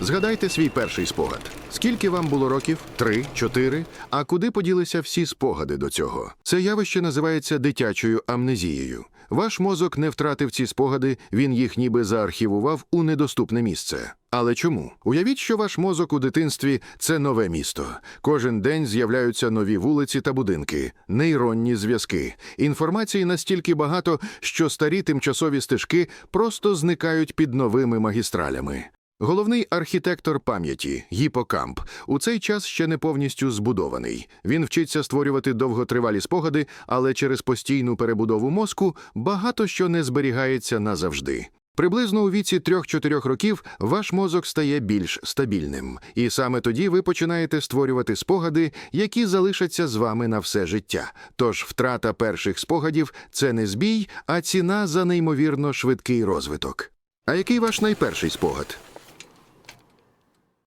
Згадайте свій перший спогад. Скільки вам було років? Три, чотири. А куди поділися всі спогади до цього? Це явище називається дитячою амнезією. Ваш мозок не втратив ці спогади, він їх ніби заархівував у недоступне місце. Але чому? Уявіть, що ваш мозок у дитинстві це нове місто. Кожен день з'являються нові вулиці та будинки, нейронні зв'язки. Інформації настільки багато, що старі тимчасові стежки просто зникають під новими магістралями. Головний архітектор пам'яті гіпокамп у цей час ще не повністю збудований. Він вчиться створювати довготривалі спогади, але через постійну перебудову мозку багато що не зберігається назавжди. Приблизно у віці 3-4 років ваш мозок стає більш стабільним, і саме тоді ви починаєте створювати спогади, які залишаться з вами на все життя. Тож втрата перших спогадів це не збій, а ціна за неймовірно швидкий розвиток. А який ваш найперший спогад?